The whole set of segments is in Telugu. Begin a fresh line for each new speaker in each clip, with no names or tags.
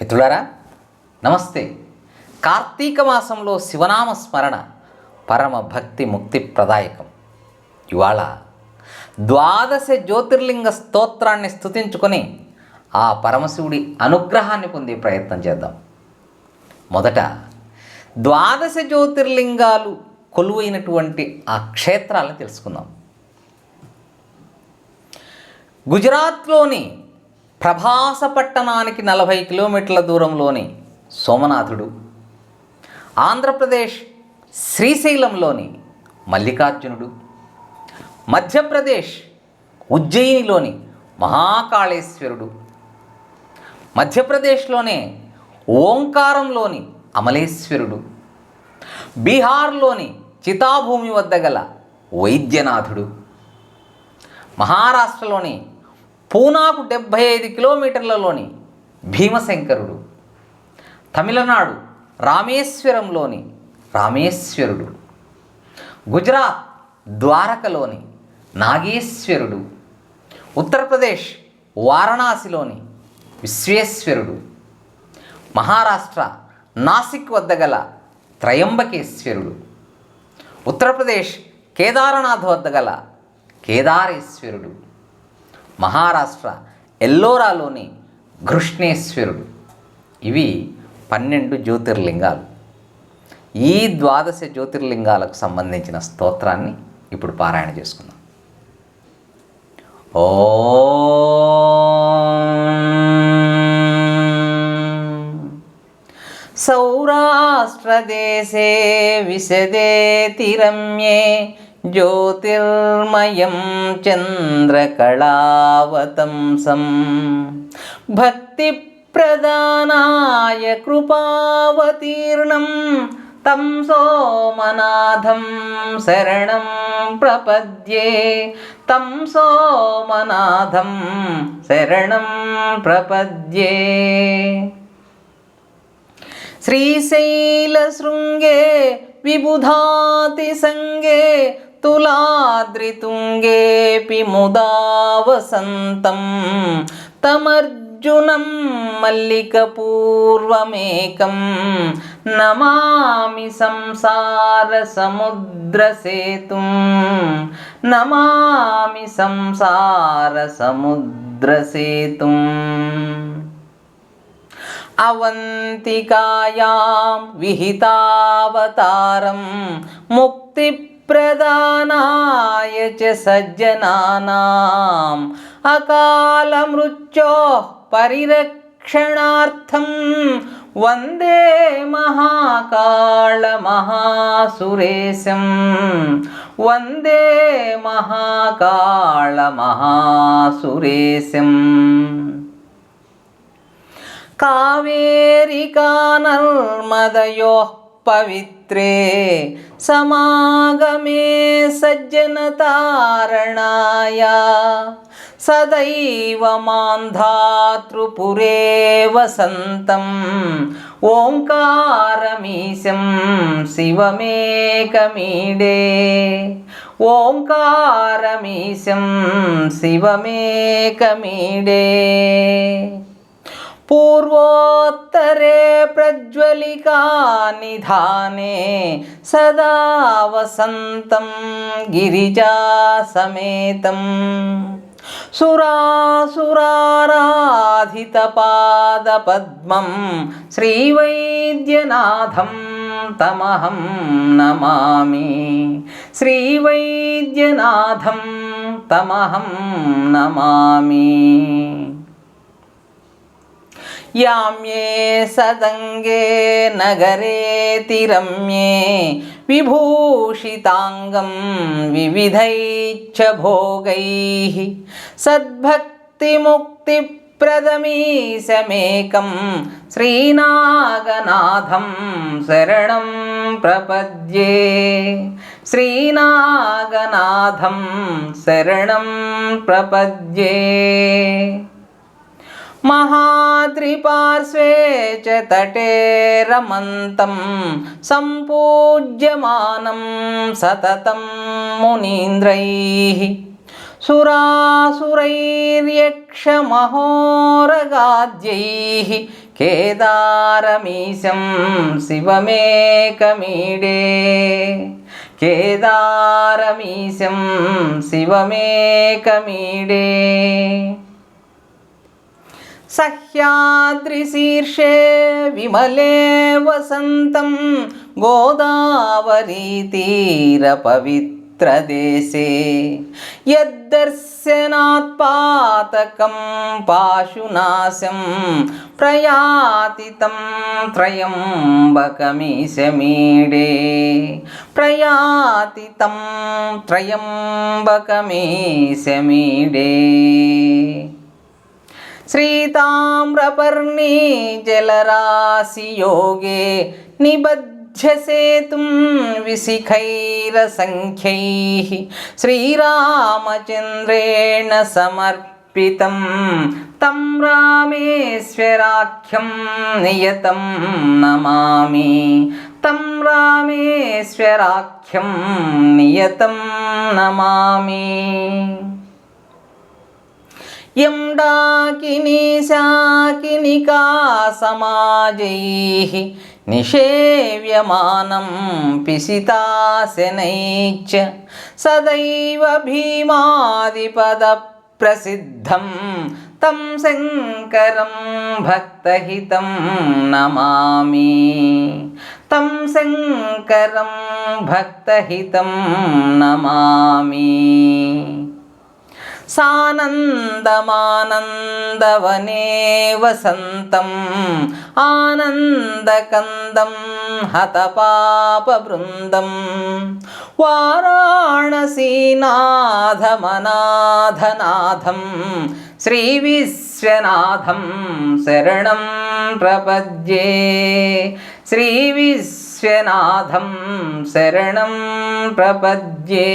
మిత్రులారా నమస్తే. కార్తీక మాసంలో శివనామ స్మరణ పరమ భక్తి ముక్తి ప్రదాయకం. ఇవాళ ద్వాదశ జ్యోతిర్లింగ స్తోత్రాన్ని స్థుతించుకొని ఆ పరమశివుడి అనుగ్రహాన్ని పొందే ప్రయత్నం చేద్దాం. మొదట ద్వాదశ జ్యోతిర్లింగాలు కొలువైనటువంటి ఆ క్షేత్రాలను తెలుసుకుందాం. గుజరాత్లోని ప్రభాస పట్టణానికి నలభై కిలోమీటర్ల దూరంలోని సోమనాథుడు ఆంధ్రప్రదేశ్ శ్రీశైలంలోని మల్లికార్జునుడు మధ్యప్రదేశ్ ఉజ్జయినిలోని మహాకాళేశ్వరుడు మధ్యప్రదేశ్లోనే ఓంకారంలోని అమలేశ్వరుడు బీహార్లోని చితాభూమి వద్ద గల వైద్యనాథుడు మహారాష్ట్రలోని పూనాకు డెబ్భై ఐదు కిలోమీటర్లలోని భీమశంకరుడు. తమిళనాడు రామేశ్వరంలోని రామేశ్వరుడు. గుజరాత్ ద్వారకలోని నాగేశ్వరుడు. ఉత్తరప్రదేశ్ వారణాసిలోని విశ్వేశ్వరుడు. మహారాష్ట్ర నాసిక్ వద్ద గల త్రయంబకేశ్వరుడు. ఉత్తరప్రదేశ్ కేదారనాథ్ వద్ద గల కేదారేశ్వరుడు. మహారాష్ట్ర ఎల్లోరాలోని ఘృష్ణేశ్వరుడు. ఇవి పన్నెండు జ్యోతిర్లింగాలు. ఈ ద్వాదశ జ్యోతిర్లింగాలకు సంబంధించిన స్తోత్రాన్ని ఇప్పుడు పారాయణ చేసుకుందాం. ఓ సౌరాష్ట్రదేశే విశదే రమ్యే జ్యోతిర్మయం చంద్రకళావతంసం భక్తిప్రదానాయ కృపావతీర్ణం తం సోమనాథం శరణం ప్రపద్యే తం సోమనాథం శరణం ప్రపద్యే శ్రీశైలశృంగే విబుధాతిసంగే తులాద్రితుంగేపి ముదా వసంతం తమర్జునం మల్లికపూర్వమేకం. నమామి సంసారసముద్రసేతుం నమామి సంసారసముద్రసేతుం అవంతికాయాం విహితావతారం. ముక్తి చ సజ్జనానాం అకాలమృత్యో పరిరక్షణార్థం వందే మహాకాళమహాసురేశం వందే మహాకాళమహాసురేశం కావేరికా నర్మదయోః పవిత్రే సమాగమే సజ్జనతారణాయ. సదైవ మాంధాతృపురే వసంతం ఓంకారమీశం శివమేకమీడే. ఓంకారమీశం శివమేకమీడే. పూర్వోత్తరే ప్రజ్వలికా నిధానే సదా వసంతం గిరిజా సమేతం సురాసురారాధితపాదపద్మం శ్రీవైద్యనాథం తమహం నమామి శ్రీవైద్యనాథం తమహం నమామి याम्ये सदंगे नगरे तिरम्ये विभूषितांगं विविधैच्च भोगैः सद्भक्तिमुक्तिप्रदमीशमेकं श्रीनागनाथं शरणं प्रपद्ये। श्रीनागनाथं शरणं प्रपद्ये। महात्रिपार्श्वे च तटे रमन्तं सम्पूज्यमानं सततं मुनीन्द्रैः सुरासुरैर्यक्षमहोरगाद्यैः केदारमीशं शिवमेकमीडे केदारमीशं शिवमेकमीडे సహ్యాద్రిశీర్షే విమలే వసంతం గోదావరీతీరపవిత్రదేశే యద్దర్శనాత్పాతకం పాశునాశం ప్రయాతి తం త్రయంబకమీశమీడే. ప్రయాతి తం త్రయంబకమీశమీడే. శ్రీతామ్రపర్ణీ జలరాశియోగే నిబధ్యసేతుం విశిఖైరసంఖ్యైः శ్రీరామచంద్రేణ సమర్పితం తం రామేశ్వరాఖ్యం నియతం నమామి తం రామేశ్వరాఖ్యం నియతం నమామి యం ఎండాకిని శాకినికా సమాజైः నిషేవ్యమానం పిసితాశనైశ్చ సదైవ భీమాదిపద ప్రసిద్ధం తం శంకరం భక్తహితం నమామి. తం శంకరం భక్తహితం నమామి. సానందమానందవనే వసంతం ఆనందకందం హతపాపబృందం. వారాణసీనాథమనాథనాథం శ్రీవిశ్వనాథం శరణం ప్రపద్యే. శ్రీవిశ్వనాథం శరణం ప్రపద్యే.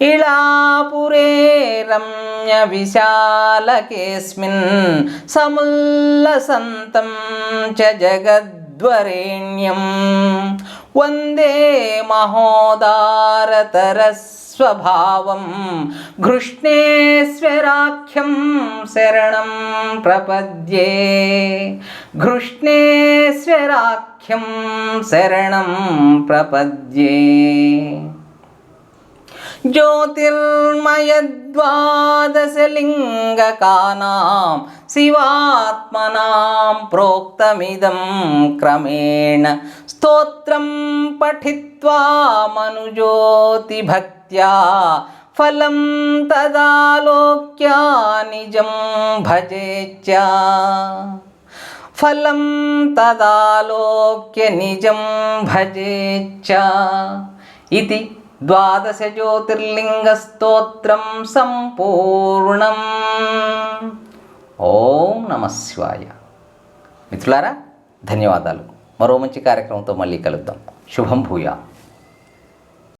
ఇళాపురే రమ్య విశాలకేస్మిన్ సముల్లసంతం చ జగద్వరేణ్యం. వందే మహోదారతరస్వభావం. ఘృష్ణేశ్వరాఖ్యం శరణం ప్రపద్యే. ఘృష్ణేశ్వరాఖ్యం శరణం ज्योतिर्मयद्वादशलिङ्गकानां शिवात्मनां प्रोक्तमिदं क्रमेण स्तोत्रं पठित्वा मनुज्योतिभक्त्या फलं तदालोक्या निजं भजेच्या ఫలం తదాలోక్య నిజం భజేచ్చ ఇది ద్వాదశ జ్యోతిర్లింగ స్తోత్రం సంపూర్ణం. ఓం నమ శివాయ. మిత్రులారా ధన్యవాదాలు. మరో మంచి కార్యక్రమంతో మళ్ళీ కలుద్దాం. శుభం భూయా.